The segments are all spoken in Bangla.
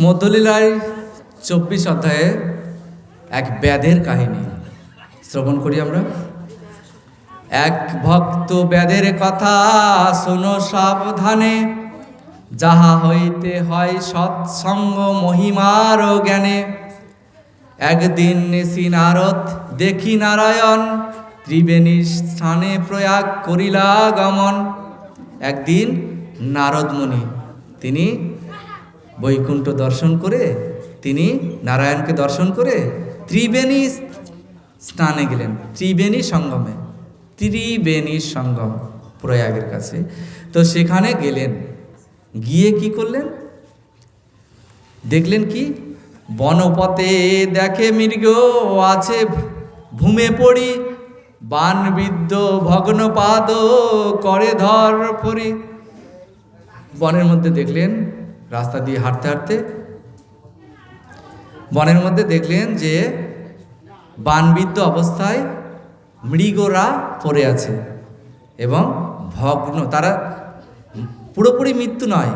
মধ্যলীলায় চব্বিশ অধ্যায়ে এক ব্যাধের কাহিনী। শ্রবণ করি আমরা। এক ভক্ত ব্যাধের কথা শোনো সাবধানে, যাহা হইতে হয় সৎসঙ্গ মহিমার জ্ঞানে। একদিন নেশি নারদ দেখি নারায়ণ ত্রিবেণী স্থানে প্রয়াগ করিলা গমন। একদিন নারদ মুনি, তিনি বৈকুণ্ঠ দর্শন করে তিনি নারায়ণকে দর্শন করে ত্রিবেণী স্নানে গেলেন। ত্রিবেণী সঙ্গমে। ত্রিবেণী সঙ্গম প্রয়াগের কাছে। তো সেখানে গেলেন। গিয়ে কি করলেন? দেখলেন কি? বনপথে দেখে মৃগ আছে ভূমে পড়ি। বানবিদ্ধ ভগ্নপাদ করে ধর পরি। বনের মধ্যে দেখলেন রাস্তা দিয়ে হাঁটতে হাঁটতে বনের মধ্যে দেখলেন যে বানবিদ্ধ অবস্থায় মৃগরা পড়ে আছে এবং ভগ্ন, তারা পুরোপুরি মৃত্যু নয়,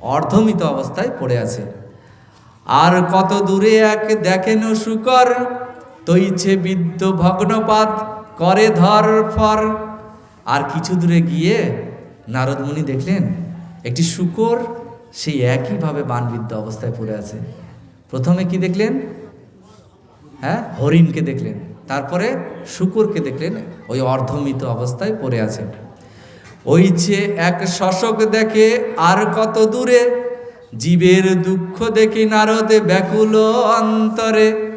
অর্ধমিত অবস্থায় পড়ে আছে। আর কত দূরে এক দেখেন শুকর, তৈছে বিদ্য ভগ্নপাত, করে ধর ফর। আর কিছু দূরে গিয়ে নারদমুনি দেখলেন, একটি শুকর সেই একইভাবে বানবিদ্ধ অবস্থায় পড়ে আছে। প্রথমে কি দেখলেন? হ্যাঁ হরিণকে দেখলেন। তারপরে শুকুরকে দেখলেন, ওই অর্ধমিত অবস্থায় পড়ে আছে। ওই যে এক শশক দেখে আর কত দূরে, জীবের দুঃখ দেখে নারদে ব্যাকুল অন্তরে।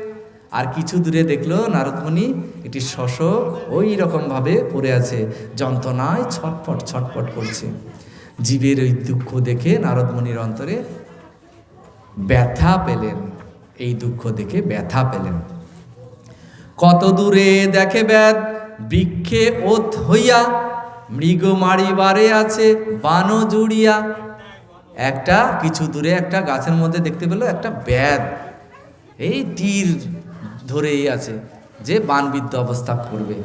আর কিছু দূরে দেখল নারদমণি একটি শশক ওই রকমভাবে পড়ে আছে, যন্ত্রণায় ছটফট ছটফট করছে। জীবের ওই দুঃখ দেখে নারদমণির অন্তরে ব্যথা পেলেন। এই দুঃখ দেখে ব্যথা পেলেন। কত দূরে দেখে ব্যাদ বৃক্ষে ওত হইয়া মৃগ মারিবারে আছে, বানো জুড়িয়া। একটা কিছু দূরে একটা গাছের মধ্যে দেখতে পেল একটা ব্যাদ এই তীর ধরেই আছে যে বানবিদ্ধ অবস্থা করবে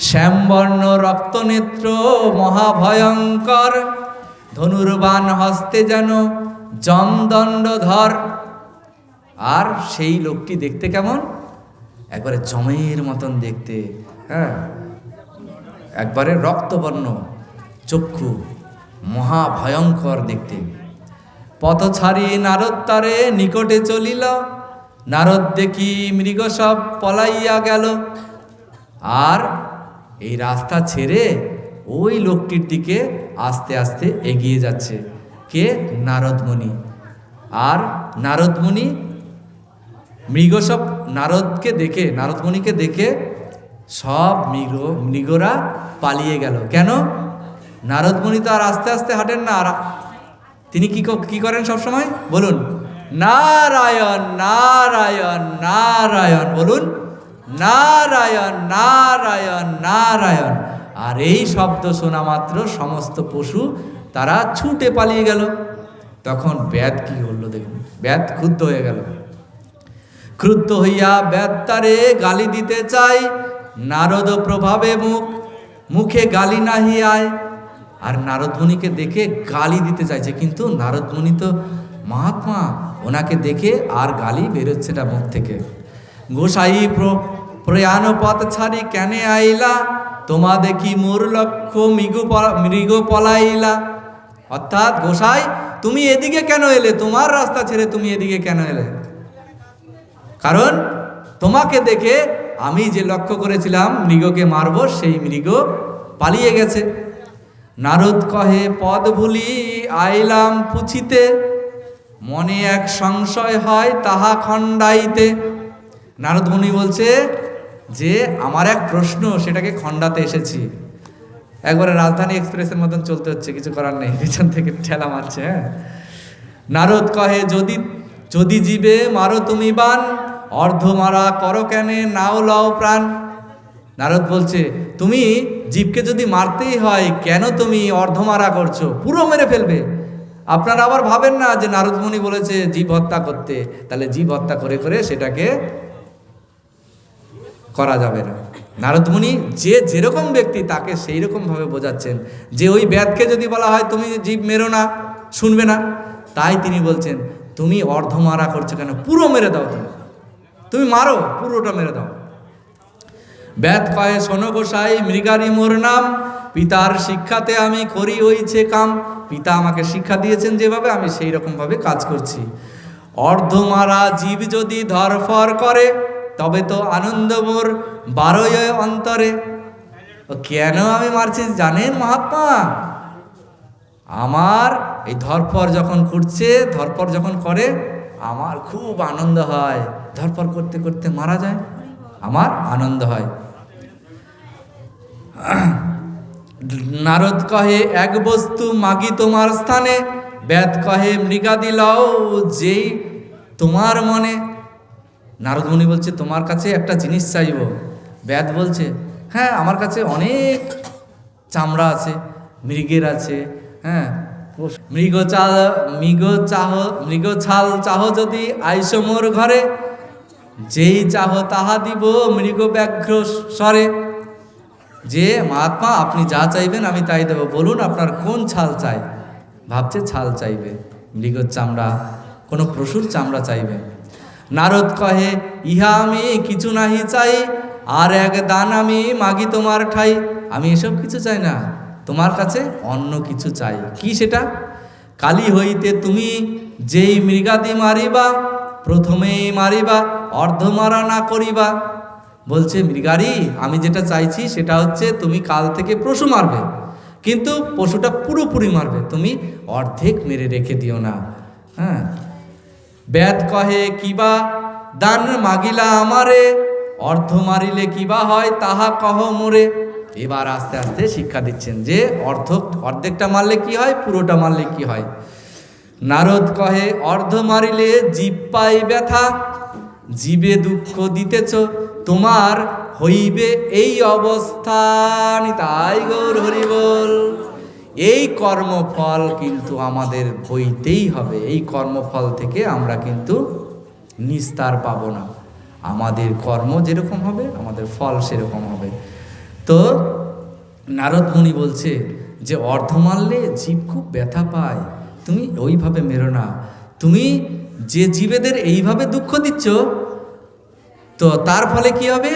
শ্যামবর্ণ রক্তনেত্র মহাভয়ঙ্কর ধনুর্বান হস্তে যেন জমদণ্ডধর আর সেই লোকটি দেখতে কেমন? একবারে জমের মতন দেখতে হ্যাঁ? একবারে রক্তবর্ণ, চক্ষু মহা ভয়ঙ্কর দেখতে। পথ ছাড়ি নারদ তারে নিকটে চলিল। নারদ দেখি মৃগ সব পলাইয়া গেল। আর এই রাস্তা ছেড়ে ওই লোকটির দিকে আস্তে আস্তে এগিয়ে যাচ্ছে, কে? নারদমণি। আর নারদমণি মৃগ সব নারদকে দেখে, নারদমণিকে দেখে সব মৃগ, মৃগরা পালিয়ে গেল। কেন? নারদমণি তো আর আস্তে আস্তে হাঁটেন না। আর তিনি কি ক- কি করেন সব সময় বলুন। নারায়ণ নারায়ণ নারায়ণ, বলুন। নারায়ণ নারায়ণ নারায়ণ। আর এই শব্দ শোনা মাত্র সমস্ত পশু তারা ছুটে পালিয়ে গেল। তখন ব্যাদ কি হলো দেখুন ব্যাদ ক্ষুদ্ধ হয়ে গেল। ক্রুদ্ধ হইয়া ব্যাত্তারে গালি দিতে চাই নারদ প্রভাবে মুখ, মুখে গালি নাহি আয়। আর নারদমণিকে দেখে গালি দিতে চাইছে, কিন্তু নারদমণি তো মহাত্মা, ওনাকে দেখে আর গালি বেরোচ্ছে না মুখ থেকে। গোসাই প্র- প্রয়াণ পথ ছাড়ি কেনে আইলা? তোমা দেখি মোর লক্ষ্য মৃগ মৃগ পলাইলা? অর্থাৎ গোসাই, তুমি এদিকে কেন এলে? তোমার রাস্তা ছেড়ে তুমি এদিকে কেন এলে? কারণ তোমাকে দেখে আমি যে লক্ষ্য করেছিলাম মৃগকে মারব, সেই মৃগ পালিয়ে গেছে। নারদ কহে, পদ ভুলি আইলাম পুছিতে মনে এক সংশয় হয় তাহা খণ্ডাইতে। নারদ মুনি বলছে যে, আমার এক প্রশ্ন, সেটাকে খণ্ডাতে এসেছি। একবারে রাজধানী এক্সপ্রেসের মতন চলতে হচ্ছে, কিছু করার নেই, পিছন থেকে ঠেলা মারছে হ্যাঁ? নারদ কহে, যদি যদি জীবে মারো তুমি বান, অর্ধ মারা করো কেনে, নাও লও প্রাণ। নারদ বলছে, তুমি জীবকে যদি মারতেই হয়, কেন তুমি অর্ধমারা করছ? পুরো মেরে ফেলবে। আপনারা আবার ভাবেন না যে নারদমণি বলেছে, জীব হত্যা করতে। তাহলে জীব হত্যা করে করে সেটাকে করা যাবে না। নারদমুনি যে যেরকম ব্যক্তি তাকে সেই রকম ভাবে বোঝাচ্ছেন। যে ওই ব্যাধকে যদি বলা হয় তুমি জীব মেরো না শুনবে না। তাই তিনি বলছেন তুমি অর্ধমারা করছ কেন? পুরো মেরে দাও তুমি। তুমি মারো পুরোটা মেরে দাও। ব্যাত কয়ে শোনো গোসাই মৃগারি মোর নাম। পিতার শিক্ষাতে আমি করি ওইছে কাম। পিতা আমাকে শিক্ষা দিয়েছেন যেভাবে আমি সেই রকমভাবে কাজ করছি। অর্ধমারা জীব যদি ধরফর করে তবে তো আনন্দ বারোই অন্তরে। কেন আমি মারছি জানেন মহাত্মা? আমার এই ধরপর যখন করছে, ধরপর যখন করে, আমার খুব আনন্দ হয়। ধরপর করতে করতে মারা যায়, আমার আনন্দ হয়। নারদ কহে, এক বস্তু মাগি তোমার স্থানে ব্যাত কহে, মৃগাদি লও যেই তোমার মনে। নারদ মুনি বলছে, তোমার কাছে একটা জিনিস চাইব। ব্যাত বলছে হ্যাঁ আমার কাছে অনেক চামড়া আছে, মৃগের আছে হ্যাঁ মৃগ চাল, মৃগ চাহ, মৃগ ছাল চাহ যদি আইসো মোর ঘরে, যেই চাহ তাহা দিব মৃগ ব্যাঘ্র স্বরে। যে মহাত্মা, আপনি যা চাইবেন আমি তাই দেবো। বলুন আপনার কোন ছাল চাই? ভাবছে, ছাল চাইবে, মৃগর চামড়া, কোনো পশুর চামড়া চাইবে। নারদ কহে, ইহা আমি কিছু নাহি চাই, আর এক দান আমি মাগি তোমার ঠাই। আমি এসব কিছু চাই না, তোমার কাছে অন্য কিছু চাই। কি সেটা? কালি হইতে তুমি যেই মৃগাদি মারিবা, প্রথমেই মারিবা, অর্ধমারা না করিবা। বলছে, মৃগারি, আমি যেটা চাইছি সেটা হচ্ছে তুমি কাল থেকে পশু মারবে, কিন্তু পশুটা পুরোপুরি মারবে। তুমি অর্ধেক মেরে রেখে দিও না। হ্যাঁ? ব্যাদ কহে, কিবা দান মাগিলা আমারে? অর্ধ মারিলে কিবা হয় তাহা কহ মোরে। এবার আস্তে আস্তে শিক্ষা দিচ্ছেন যে অর্ধ, অর্ধেকটা মারলে কি হয়, পুরোটা মারলে কি হয়? নারদ কহে, অর্ধ মারিলে জীব পাই ব্যথা, জীবে দুঃখ দিতেছ, তোমার হইবে এই অবস্থান তাই গৌর হরি বল। এই কর্মফল কিন্তু আমাদের হইতেই হবে। এই কর্মফল থেকে আমরা কিন্তু নিস্তার পাব না। আমাদের কর্ম যেরকম হবে, আমাদের ফল সেরকম হবে। তো নারদ মুনি বলছে যে, অর্ধ মারলে জীব খুব ব্যথা পায়। তুমি ওইভাবে মেরো না। তুমি যে জীবেদের এইভাবে দুঃখ দিচ্ছ, তো তার ফলে কি হবে?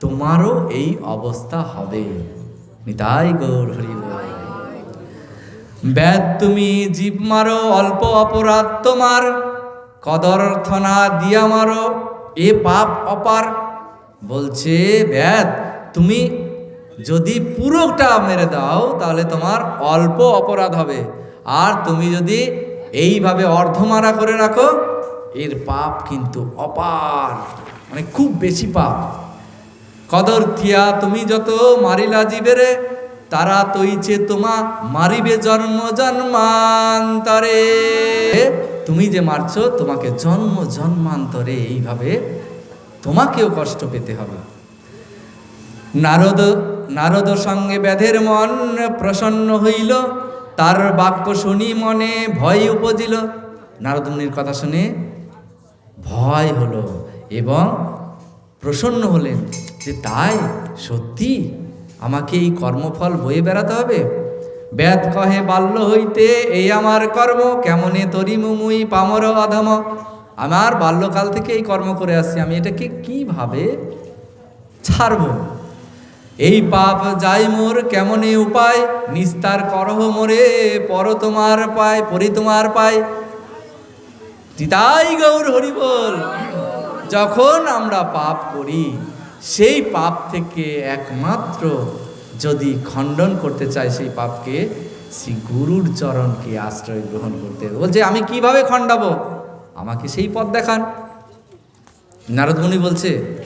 তোমারও এই অবস্থা হবে। নিতাই গৌর হরি বল। ব্যাদ তুমি জীব মারো, অল্প অপরাধ তোমার। কদর্থনা দিয়া মারো, এ পাপ অপার। বলছে, ব্যাদ, তুমি যদি পুরোটা মেরে দাও, তাহলে তোমার অল্প অপরাধ হবে। আর তুমি যদি এইভাবে অর্ধমারা করে রাখো, এর পাপ কিন্তু অপার। মানে খুব বেশি পাপ। কদর থিয়া তুমি যত মারিলা জীবেরে তারা তৈছে তোমা মারিবে জন্ম জন্মান্তরে। তুমি যে মারছো, তোমাকে জন্ম জন্মান্তরে এইভাবে তোমাকেও কষ্ট পেতে হবে। নারদ নারদ সঙ্গে ব্যাধের মন প্রসন্ন হইল, তার বাক্য শুনি মনে ভয় উপজিল। নারদ মুনির কথা শুনে ভয় হলো এবং প্রসন্ন হলেন যে, তাই সত্যি আমাকে এই কর্মফল বয়ে বেড়াতে হবে? ব্যাদ কহে, বাল্য হইতে এই আমার কর্ম, কেমনে তরি মুমুই পামর অধম? আমার বাল্যকাল থেকে এই কর্ম করে আসছি, আমি এটাকে কীভাবে ছাড়ব? এই পাপ যাই মোর, কেমনে উপায়? নিস্তার করহ মোরে, পর তোমার পায়, পরি তোমার পায়। চিতাই গৌর হরি বল যখন আমরা পাপ করি সেই পাপ থেকে একমাত্র যদি খণ্ডন করতে চায় সেই পাপকে, শ্রী গুরুর চরণকে আশ্রয় গ্রহণ করতে হবে। বলছে, আমি কীভাবে খণ্ডাবো? আমাকে সেই পথ দেখান। নারদ মুনি বলছে,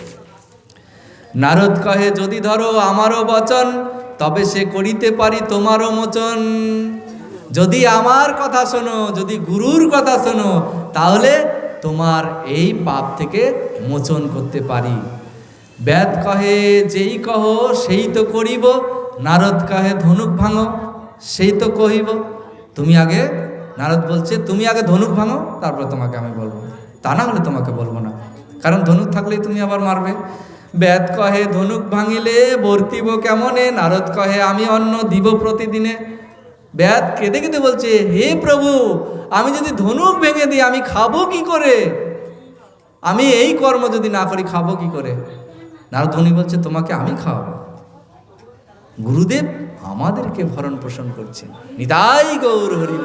নারদ কহে, যদি ধরো আমারও বচন, তবে সে করিতে পারি তোমারও মোচন। যদি আমার কথা শোনো, যদি গুরুর কথা শোনো, তাহলে তোমার এই পাপ থেকে মোচন করতে পারি। ব্যাদ কহে, যেই কহ, সেই তো করিব। নারদ কহে, ধনুক ভাঙো, সেই তো কহিব। তুমি আগে, নারদ বলছে, তুমি আগে ধনুক ভাঙো, তারপর তোমাকে আমি বলব। তা না হলে তোমাকে বলব না। কারণ ধনুক থাকলেই তুমি আবার মারবে। ব্যাদ কহে, ধনুক ভাঙিলে বর্তিব কেমনে? নারদ কহে, আমি অন্ন দিব প্রতিদিনে। ব্যাদ কেঁদে কেঁদে বলছে, হে প্রভু, আমি যদি ধনুক ভেঙে দিই, আমি খাব কি করে? আমি এই কর্ম যদি না করি, খাব কি করে? নারদমণি বলছে, তোমাকে আমি খাওয়াবো। গুরুদেব আমাদেরকে ভরণ পোষণ করছেন। নিতাই গৌর হরিব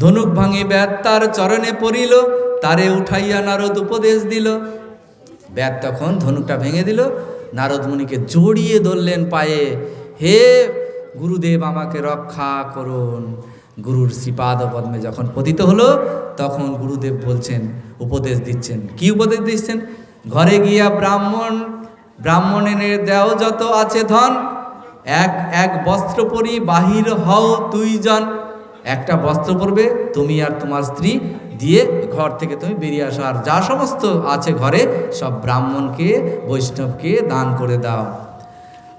ধনুক ভাঙি ব্যাত, তার চরণে পড়িল, তারে উঠাইয়া নারদ উপদেশ দিল। ব্যাত তখন ধনুকটা ভেঙে দিল। নারদ মুনিকে জড়িয়ে ধরলেন পায়ে, হে গুরুদেব, আমাকে রক্ষা করুন। গুরুর শ্রীপাদ পদ্মে যখন পতিত হলো, তখন গুরুদেব বলছেন, উপদেশ দিচ্ছেন। কি উপদেশ দিচ্ছেন? ঘরে গিয়া ব্রাহ্মণ, ব্রাহ্মণের দেও যত আছে ধন, এক এক বস্ত্র পরি বাহির হও দুইজন একটা বস্ত্র পরবে, তুমি আর তোমার স্ত্রী দিয়ে ঘর থেকে তুমি বেরিয়ে আসো। আর যা সমস্ত আছে ঘরে, সব ব্রাহ্মণকে, বৈষ্ণবকে দান করে দাও।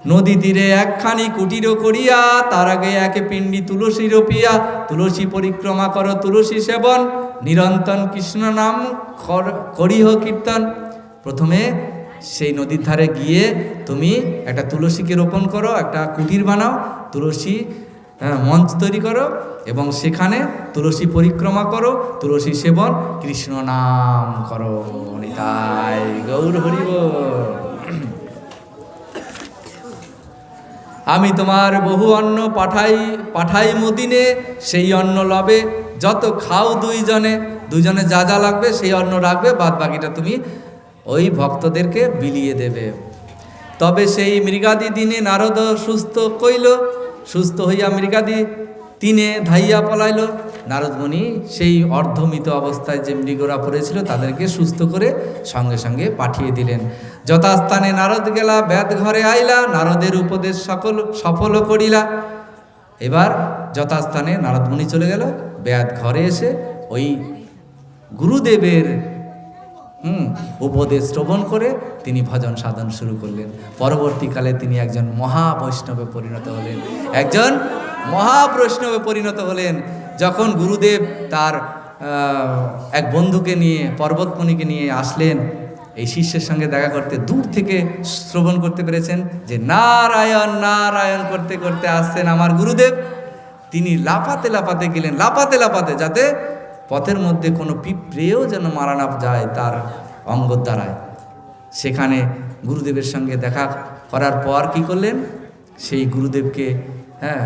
নদী তীরে একখানি কুটির করিয়া তার আগে একে পিণ্ডি তুলসী রোপিয়া। তুলসী পরিক্রমা করো তুলসী সেবন। নিরন্তন কৃষ্ণ নাম করিহ কীর্তন। প্রথমে সেই নদীর ধারে গিয়ে তুমি একটা তুলসীকে রোপণ করো একটা কুটির বানাও তুলসী হ্যাঁ, মঞ্চ তৈরি করো এবং সেখানে তুলসী পরিক্রমা করো তুলসী সেবন কৃষ্ণ নাম করো নিতাই গৌর হরিব। আমি তোমার বহু অন্ন পাঠাই পাঠাই মদিনে, সেই অন্ন লবে। যত খাও দুইজনে দুজনে যা যা লাগবে, সেই অন্ন রাখবে বাদ বাকিটা তুমি ওই ভক্তদেরকে বিলিয়ে দেবে। তবে সেই মৃগাদি দিনে নারদ সুস্থ কইল, সুস্থ হইয়া মৃগাদি তিনে ধাইয়া পলাইল। নারদমণি সেই অর্ধমিত অবস্থায় যে মৃগরা পড়েছিল তাদেরকে সুস্থ করে সঙ্গে সঙ্গে পাঠিয়ে দিলেন। যথাস্থানে নারদ গেলা ব্যাদ ঘরে আইলা, নারদের উপদেশ সকল সফল করিলা। এবার যথাস্থানে নারদমণি চলে গেল ব্যাদ ঘরে এসে ওই গুরুদেবের, হুম, উপদেশ শ্রবণ করে তিনি ভজন সাধন শুরু করলেন। পরবর্তীকালে তিনি একজন মহাবৈষ্ণবে পরিণত হলেন। একজন মহা বৈষ্ণবে পরিণত হলেন। যখন গুরুদেব তার এক বন্ধুকে নিয়ে, পর্বতমণিকে নিয়ে আসলেন, এই শিষ্যের সঙ্গে দেখা করতে দূর থেকে শ্রবণ করতে পেরেছেন যে, নারায়ণ নারায়ণ করতে করতে আসছেন আমার গুরুদেব। তিনি লাফাতে লাফাতে গেলেন, লাফাতে লাফাতে, যাতে পথের মধ্যে কোনো পিঁপড়েও যেন মারা না যায় তার অঙ্গ দ্বারায়। সেখানে গুরুদেবের সঙ্গে দেখা করার পর কি করলেন? সেই গুরুদেবকে হ্যাঁ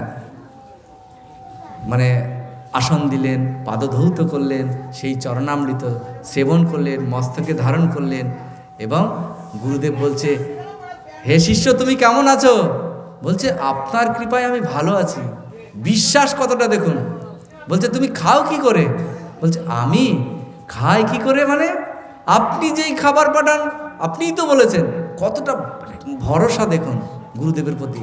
মানে আসন দিলেন, পাদধৌত করলেন, সেই চরণামৃত সেবন করলেন, মস্তকে ধারণ করলেন এবং গুরুদেব বলছে, হে শিষ্য, তুমি কেমন আছো? বলছে, আপনার কৃপায় আমি ভালো আছি। বিশ্বাস কতটা দেখুন? বলছে, তুমি খাও কি করে? বলছে, আমি? খাই কি করে মানে? আপনি যেই খাবার পাঠান, আপনিই তো বলেছেন। কতটা ভরসা দেখুন গুরুদেবের প্রতি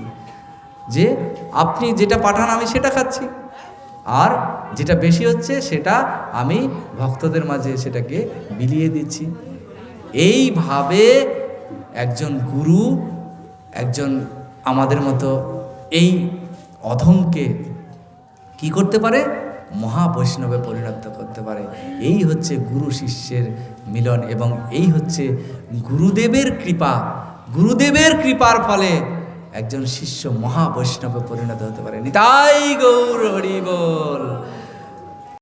যে, আপনি যেটা পাঠান, আমি সেটা খাচ্ছি। আর যেটা বেশি হচ্ছে সেটা আমি ভক্তদের মাঝে সেটাকে বিলিয়ে দিচ্ছি। এইভাবে একজন গুরু, একজন আমাদের মতো এই অধমকে কি করতে পারে? মহাবৈষ্ণবে পরিণত করতে পারে। এই হচ্ছে গুরু শিষ্যের মিলন এবং এই হচ্ছে গুরুদেবের কৃপা। গুরুদেবের কৃপার ফলে একজন শিষ্য মহাবৈষ্ণবে পরিণত হতে পারে নিতাই গৌর হরি বল।